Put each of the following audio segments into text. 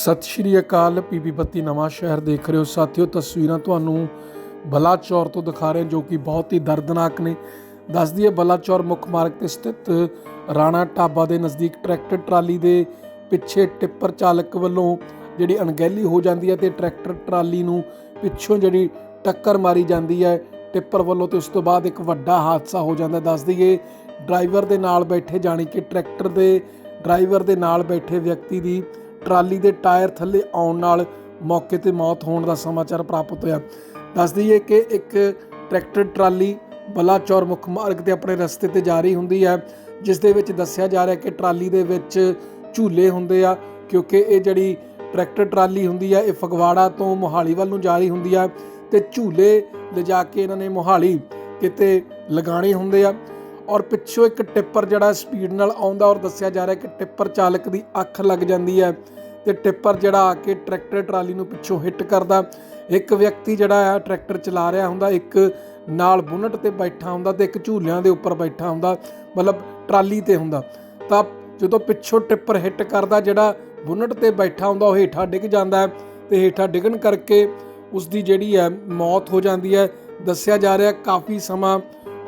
ਸਤਿ ਸ਼੍ਰੀ ਅਕਾਲ, ਪੀਪੀ ਬੱਤੀ ਨਵਾਂ ਸ਼ਹਿਰ ਦੇਖ ਰਹੇ ਹੋ ਸਾਥੀਓ, ਤਸਵੀਰਾਂ ਤੁਹਾਨੂੰ ਬਲਾਚੌਰ ਤੋਂ ਦਿਖਾ ਰਹੇ ਜੋ ਕਿ ਬਹੁਤ ਹੀ ਦਰਦਨਾਕ ਨੇ ਦੱਸ ਦਈਏ, ਬਲਾਚੌਰ ਮੁੱਖ ਮਾਰਗ ਤੇ ਸਥਿਤ ਰਾਣਾ ਢਾਬਾ ਦੇ ਨਜ਼ਦੀਕ ਟਰੈਕਟਰ ਟਰਾਲੀ ਦੇ ਪਿੱਛੇ ਟਿੱਪਰ ਚਾਲਕ ਵੱਲੋਂ ਜਿਹੜੀ ਅਣਗਹਿਲੀ ਹੋ ਜਾਂਦੀ ਹੈ ਤੇ ਟਰੈਕਟਰ ਟਰਾਲੀ ਨੂੰ ਪਿੱਛੋਂ ਜਿਹੜੀ ਟੱਕਰ ਮਾਰੀ ਜਾਂਦੀ ਹੈ, ਟਿੱਪਰ ਵੱਲੋਂ ਤੇ ਉਸ ਤੋਂ ਬਾਅਦ ਇੱਕ ਵੱਡਾ ਹਾਦਸਾ ਹੋ ਜਾਂਦਾ ਹੈ। ਦੱਸ ਦਈਏ, ਡਰਾਈਵਰ ਦੇ ਨਾਲ ਬੈਠੇ ਜਾਣੀ ਕਿ ਟਰੈਕਟਰ ਦੇ ਡਰਾਈਵਰ ਦੇ ਨਾਲ ਬੈਠੇ ਵਿਅਕਤੀ ਦੀ ਟਰਾਲੀ ਦੇ ਟਾਇਰ ਥੱਲੇ ਆਉਣ ਨਾਲ ਮੌਕੇ ਤੇ ਮੌਤ ਹੋਣ ਦਾ ਸਮਾਚਾਰ ਪ੍ਰਾਪਤ ਹੋਇਆ। ਦੱਸ ਦਈਏ ਕਿ ਇੱਕ ਟਰੈਕਟਰ ਟਰਾਲੀ ਬਲਾਚੌਰ ਮੁੱਖ ਮਾਰਗ ਤੇ ਆਪਣੇ ਰਸਤੇ ਤੇ ਜਾ ਰਹੀ ਹੁੰਦੀ ਹੈ, ਜਿਸ ਦੇ ਵਿੱਚ ਦੱਸਿਆ ਜਾ ਰਿਹਾ ਕਿ ਟਰਾਲੀ ਦੇ ਵਿੱਚ ਝੂਲੇ ਹੁੰਦੇ ਆ, ਕਿਉਂਕਿ ਇਹ ਜਿਹੜੀ ਟਰੈਕਟਰ ਟਰਾਲੀ ਹੁੰਦੀ ਹੈ, ਇਹ ਫਗਵਾੜਾ ਤੋਂ ਮੋਹਾਲੀ ਵੱਲ ਨੂੰ ਜਾ ਰਹੀ ਹੁੰਦੀ ਆ ਤੇ ਝੂਲੇ ਲਿਜਾ ਕੇ ਇਹਨਾਂ ਨੇ ਮੋਹਾਲੀ ਕਿਤੇ ਲਗਾਣੇ ਹੁੰਦੇ ਆ। ਔਰ ਪਿੱਛੋਂ ਇੱਕ ਟਿੱਪਰ ਜਿਹੜਾ ਸਪੀਡ ਨਾਲ ਆਉਂਦਾ ਔਰ ਦੱਸਿਆ ਜਾ ਰਿਹਾ ਕਿ ਟਿੱਪਰ ਚਾਲਕ ਦੀ ਅੱਖ ਲੱਗ ਜਾਂਦੀ ਹੈ। ਤੇ ਟਿੱਪਰ ਜਿਹੜਾ ਆ ਕੇ ਟਰੈਕਟਰ ਟਰਾਲੀ ਨੂੰ ਪਿੱਛੋਂ ਹਿੱਟ ਕਰਦਾ। ਇੱਕ ਵਿਅਕਤੀ ਜਿਹੜਾ ਆ ਟਰੈਕਟਰ ਚਲਾ ਰਿਹਾ ਹੁੰਦਾ, ਇੱਕ ਨਾਲ ਬੁਨਟ ਤੇ ਬੈਠਾ ਹੁੰਦਾ ਤੇ ਇੱਕ ਝੂਲਿਆਂ ਦੇ ਉੱਪਰ ਬੈਠਾ ਹੁੰਦਾ, ਮਤਲਬ ਟਰਾਲੀ ਤੇ ਹੁੰਦਾ। ਤਾਂ ਜਦੋਂ ਪਿੱਛੋਂ ਟਿੱਪਰ ਹਿੱਟ ਕਰਦਾ, ਜਿਹੜਾ ਬੁਨਟ ਤੇ ਬੈਠਾ ਹੁੰਦਾ, ਉਹ ਹੇਠਾਂ ਡਿੱਗ ਜਾਂਦਾ ਹੈ ਤੇ ਹੇਠਾਂ ਡਿੱਗਣ ਕਰਕੇ ਉਸ ਦੀ ਜਿਹੜੀ ਹੈ ਮੌਤ ਹੋ ਜਾਂਦੀ ਹੈ। ਦੱਸਿਆ ਜਾ ਰਿਹਾ ਕਾਫੀ ਸਮਾਂ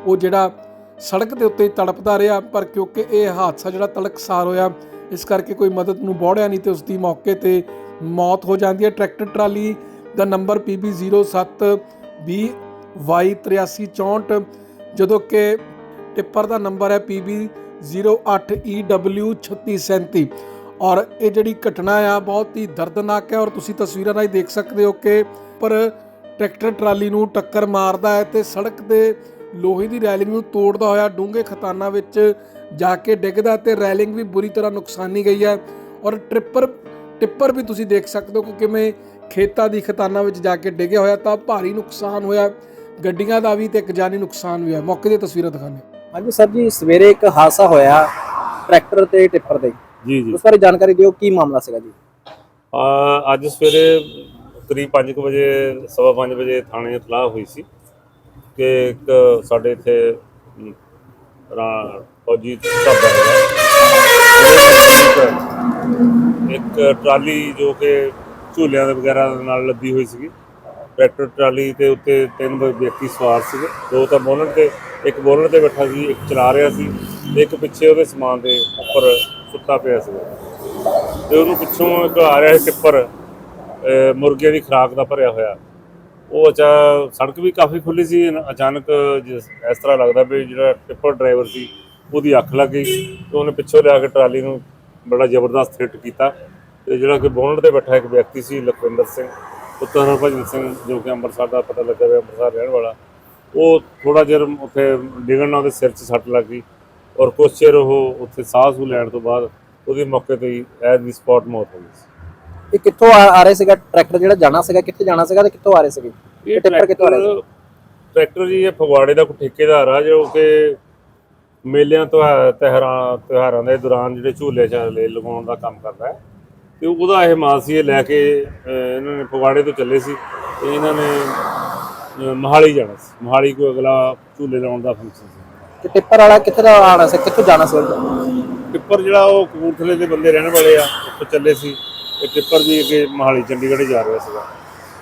ਉਹ ਜਿਹੜਾ ਸੜਕ ਦੇ ਉੱਤੇ ਤੜਪਦਾ ਰਿਹਾ, ਪਰ ਕਿਉਂਕਿ ਇਹ ਹਾਦਸਾ ਜਿਹੜਾ ਤਲਕਸਾਰ ਹੋਇਆ ਇਸ ਕਰਕੇ ਕੋਈ ਮਦਦ ਨੂੰ ਬੋੜਿਆ ਨਹੀਂ ਤੇ ਉਸ ਦੀ ਮੌਕੇ ਤੇ ਮੌਤ ਹੋ ਜਾਂਦੀ ਹੈ। ਟਰੈਕਟਰ ਟਰਾਲੀ ਦਾ ਨੰਬਰ PB07 BY8364 ਜਦੋਂ ਕਿ ਟਿੱਪਰ ਦਾ ਨੰਬਰ ਹੈ PB08EW3637 ਔਰ ਇਹ ਜਿਹੜੀ ਘਟਨਾ ਆ, ਬਹੁਤ ਹੀ ਦਰਦਨਾਕ ਹੈ ਔਰ ਤੁਸੀਂ ਤਸਵੀਰਾਂ ਰਾਹੀਂ ਦੇਖ ਸਕਦੇ ਹੋ ਕਿ ਪਰ ਟਰੈਕਟਰ ਟਰਾਲੀ ਨੂੰ ਟੱਕਰ ਮਾਰਦਾ ਹੈ ਤੇ ਸੜਕ ਦੇ ਲੋਹੇ ਦੀ ਰੈਲਿੰਗ ਨੂੰ ਤੋੜਦਾ ਹੋਇਆ ਡੂੰਘੇ ਖਤਾਨਾਂ ਵਿੱਚ ਜਾ ਕੇ ਡਿੱਗਦਾ ਤੇ ਰੈਲਿੰਗ ਵੀ ਬੁਰੀ ਤਰ੍ਹਾਂ ਨੁਕਸਾਨੀ ਗਈ ਹੈ। ਔਰ ਟ੍ਰਿਪਰ ਟਿੱਪਰ ਵੀ ਤੁਸੀਂ ਦੇਖ ਸਕਦੇ ਹੋ ਕਿ ਕਿਵੇਂ ਖੇਤਾਂ ਦੀ ਖਤਾਨਾਂ ਵਿੱਚ ਜਾ ਕੇ ਡਿੱਗਿਆ ਹੋਇਆ ਤਾਂ ਭਾਰੀ ਨੁਕਸਾਨ ਹੋਇਆ। ਗੱਡੀਆਂ ਦਾ ਵੀ ਤੇ ਇੱਕ ਜਾਨੀ ਨੁਕਸਾਨ ਵੀ ਹੋਇਆ ਮੌਕੇ ਦੀਆਂ ਤਸਵੀਰਾਂ ਦਿਖਾਣੇ ਹਾਂਜੀ ਸਰ ਜੀ ਸਵੇਰੇ ਇੱਕ ਹਾਦਸਾ ਹੋਇਆ ਟਰੈਕਟਰ ਤੇ ਟਿੱਪਰ ਦੇ ਜੀ ਜੀ। ਉਸ ਬਾਰੇ ਜਾਣਕਾਰੀ ਦਿਓ ਕੀ ਮਾਮਲਾ ਸੀਗਾ ਜੀ? ਆ ਅੱਜ ਸਵੇਰੇ ਕਰੀਬ 5 ਵਜੇ ਸਵਾ ਪੰਜ ਵਜੇ ਥਾਣੇ ਇਤਲਾਹ ਹੋਈ ਸੀ। ਕਿ ਇੱਕ ਸਾਡੇ ਇੱਥੇ ਫੌਜੀ ਢਾਬਾ ਹੈਗਾ। ਇੱਕ ਟਰਾਲੀ ਜੋ ਕਿ ਝੂਲਿਆਂ ਦੇ ਵਗੈਰਾ ਨਾਲ ਲੱਦੀ ਹੋਈ ਸੀਗੀ। ਟਰੈਕਟਰ ਟਰਾਲੀ ਤੇ ਉੱਤੇ ਤਿੰਨ ਵਿਅਕਤੀ ਸਵਾਰ ਸੀਗੇ। ਦੋ ਤਾਂ ਬੋਲਣ ਤੇ, ਇੱਕ ਬੋਲਣ ਤੇ ਬੈਠਾ ਸੀ, ਇੱਕ ਚਲਾ ਰਿਹਾ ਸੀ ਤੇ ਇੱਕ ਪਿੱਛੇ ਉਹਦੇ ਸਮਾਨ ਦੇ ਉੱਪਰ ਸੁੱਤਾ ਪਿਆ ਸੀਗਾ। ਤੇ ਉਹਨੂੰ ਪਿੱਛੋਂ ਇੱਕ ਆ ਰਿਹਾ ਸੀ ਟਿੱਪਰ, ਅਹ, ਮੁਰਗੀਆਂ ਦੀ ਖੁਰਾਕ ਦਾ ਭਰਿਆ ਹੋਇਆ। ਉਹ ਅਚਾ ਸੜਕ ਵੀ ਕਾਫੀ ਖੁੱਲੀ ਸੀ ਅਚਾਨਕ ਜਿਸ, ਇਸ ਤਰ੍ਹਾਂ ਲੱਗਦਾ ਵੀ ਜਿਹੜਾ ਟਿੱਪਰ ਡਰਾਈਵਰ ਸੀ, ਉਹਦੀ ਅੱਖ ਲੱਗ ਗਈ ਤੇ ਉਹਨੇ ਪਿੱਛੋਂ ਲਿਆ ਕੇ ਟਰਾਲੀ ਨੂੰ ਬੜਾ ਜ਼ਬਰਦਸਤ ਹਿੱਟ ਕੀਤਾ ਤੇ ਜਿਹੜਾ ਕਿ ਬੋਨਟ ਤੇ ਬੈਠਾ ਇੱਕ ਵਿਅਕਤੀ ਸੀ, ਲਖਵਿੰਦਰ ਸਿੰਘ, ਪੁੱਤਰ ਹਰਭਜਨ ਸਿੰਘ, ਜੋ ਕਿ ਅੰਮ੍ਰਿਤਸਰ ਦਾ ਪਤਾ ਲੱਗਾ ਹੋਇਆ ਅੰਮ੍ਰਿਤਸਰ ਰਹਿਣ ਵਾਲਾ। ਉਹ ਥੋੜਾ ਜਿਹਾ ਉੱਥੇ ਡਿੱਗਣ ਨਾਲ ਉਹਦੇ ਸਿਰ 'ਚ ਸੱਟ ਲੱਗ ਗਈ ਔਰ ਕੁਛ ਚਿਰ ਉਹ ਉੱਥੇ ਸਾਹ ਸੂ ਲੈਣ ਤੋਂ ਬਾਅਦ ਉਹਦੀ ਮੌਕੇ ਤੇ ਹੀ ਐਜ਼ ਦੀ ਸਪੌਟ ਮੌਤ ਹੋ ਗਈ ਸੀ। ਇਹ ਕਿੱਥੋਂ ਆ ਆ ਰਹੇ ਸੀਗਾ? ਟਰੈਕਟਰ ਜਿਹੜਾ ਜਾਣਾ ਸੀਗਾ ਕਿੱਥੇ ਜਾਣਾ ਸੀਗਾ ਤੇ ਕਿੱਥੋਂ ਆ ਰਹੇ ਸੀਗੇ? ਇਹ ਟਿੱਪਰ ਕਿੱਥੋਂ ਆ ਰਿਹਾ ਸੀ? ਟਰੈਕਟਰ ਜੀ ਇਹ ਫਗਵਾੜੇ ਦਾ ਕੋਈ ਠੇਕੇਦਾਰ ਆ ਜੋ ਕਿ ਮੇਲਿਆਂ ਤੋਂ ਤਿਉਹਾਰਾਂ ਤਿਉਹਾਰਾਂ ਦੇ ਦੌਰਾਨ ਜਿਹੜੇ ਝੂਲੇ ਝਾਲੇ ਲਗਾਉਣ ਦਾ ਕੰਮ ਕਰਦਾ ਹੈ। ਤੇ ਉਹਦਾ ਇਹ ਮਾਲ ਸੀ ਇਹ ਲੈ ਕੇ ਇਹਨਾਂ ਨੇ ਫਗਵਾੜੇ ਤੋਂ ਚੱਲੇ ਸੀ ਤੇ ਇਹਨਾਂ ਨੇ ਮੋਹਾਲੀ ਜਾਣਾ ਸੀ। ਮੋਹਾਲੀ ਕੋਈ ਅਗਲਾ ਝੂਲੇ ਲਾਉਣ ਦਾ ਫੰਕਸ਼ਨ ਸੀ। ਤੇ ਟਿੱਪਰ ਵਾਲਾ ਕਿੱਥੇ ਦਾ ਆਣਾ ਸੀ? ਕਿੱਥੋਂ ਜਾਣਾ ਸੀ? ਟਿੱਪਰ ਜਿਹੜਾ ਉਹ ਕਪੂਰਥਲੇ ਦੇ ਬੰਦੇ ਰਹਿਣ ਵਾਲੇ ਆ ਉੱਥੋਂ ਚੱਲੇ ਸੀ। ਤੇ ਟਿੱਪਰ ਵੀ ਅੱਗੇ ਮੋਹਾਲੀ ਚੰਡੀਗੜ੍ਹ ਜਾ ਰਿਹਾ ਸੀਗਾ।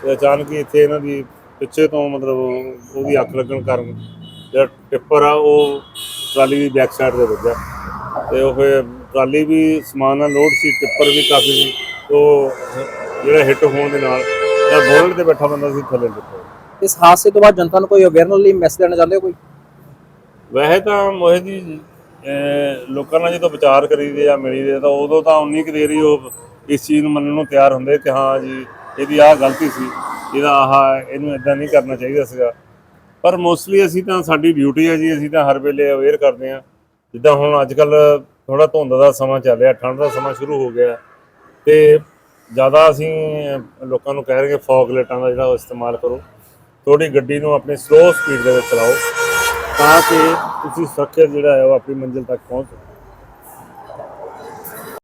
ਤੇ ਅਚਾਨਕ ਹੀ ਇੱਥੇ ਇਹਨਾਂ ਦੀ ਪਿੱਛੇ ਤੋਂ ਮਤਲਬ ਉਹ- ਉਹਦੀ ਅੱਖ ਲੱਗਣ ਕਾਰਨ ਜਿਹੜਾ ਟਿੱਪਰ ਆ ਉਹ ਟਰਾਲੀ ਦੀ ਬੈਕ ਸਾਈਡ ਤੇ ਵੱਜਿਆ। ਤੇ ਉਹ ਟਰਾਲੀ ਵੀ ਸਮਾਨ ਨਾਲ ਲੋਡ ਸੀ ਟਿੱਪਰ ਵੀ ਕਾਫੀ ਸੀ। ਉਹ ਜਿਹੜਾ ਹਿੱਟ ਹੋਣ ਦੇ ਨਾਲ ਜਿਹੜਾ ਬੋਲਟ ਤੇ ਬੈਠਾ ਬੰਦਾ ਸੀ ਥੱਲੇ ਡਿੱਪਿਆ ਇਸ ਹਾਦਸੇ ਤੋਂ ਬਾਅਦ ਜਨਤਾ ਨੂੰ ਕੋਈ ਅਵੇਅਰਨੈਸ ਲਈ ਮੈਸੇਜ ਦੇਣਾ ਚਾਹੁੰਦੇ ਹੋ ਕੋਈ? ਵੈਸੇ ਤਾਂ ਮੋਹਿ ਜੀ ਲੋਕਾਂ ਨਾਲ ਜਦੋਂ ਵਿਚਾਰ ਕਰੀਦੇ ਆ ਮਿਲੀਦੇ ਤਾਂ ਉਦੋਂ ਤਾਂ ਉਨੀ ਕੁ ਦੇਰ ਹੀ ਉਹ ਇਸ ਚੀਜ਼ ਨੂੰ ਮੰਨਣ ਨੂੰ ਤਿਆਰ ਹੁੰਦੇ ਕਿ ਹਾਂ ਜੀ, ਇਹਦੀ ਆਹ ਗਲਤੀ ਸੀ, ਇਹਦਾ ਆਹ ਇਹਨੂੰ ਇਦਾਂ ਨਹੀਂ ਕਰਨਾ ਚਾਹੀਦਾ ਸੀਗਾ। ਪਰ ਮੋਸਟਲੀ ਅਸੀਂ ਤਾਂ ਸਾਡੀ ਡਿਊਟੀ ਹੈ ਜੀ, ਅਸੀਂ ਤਾਂ ਹਰ ਵੇਲੇ ਅਵੇਅਰ ਕਰਦੇ ਆ ਜਿੱਦਾਂ ਹੁਣ ਅੱਜ ਕੱਲ ਥੋੜਾ ਧੁੰਦ ਦਾ ਸਮਾਂ ਚੱਲ ਰਿਹਾ, ਠੰਡ ਦਾ ਸਮਾਂ ਸ਼ੁਰੂ ਹੋ ਗਿਆ। ਤੇ ਜ਼ਿਆਦਾ ਅਸੀਂ ਲੋਕਾਂ ਨੂੰ ਕਹਿ ਰਹੇ ਕਿ ਫੌਗ ਲਾਈਟਾਂ ਦਾ ਜਿਹੜਾ ਇਸਤੇਮਾਲ ਕਰੋ। ਥੋੜੀ ਗੱਡੀ ਨੂੰ ਆਪਣੀ ਸਲੋ ਸਪੀਡ ਦੇ ਵਿੱਚ ਚਲਾਓ, ਤਾਂ ਕਿ ਤੁਸੀਂ ਸੁਰੱਖਿਅਤ ਜਿਹੜਾ ਹੈ ਉਹ ਆਪਣੀ ਮੰਜ਼ਿਲ ਤੱਕ ਪਹੁੰਚੋ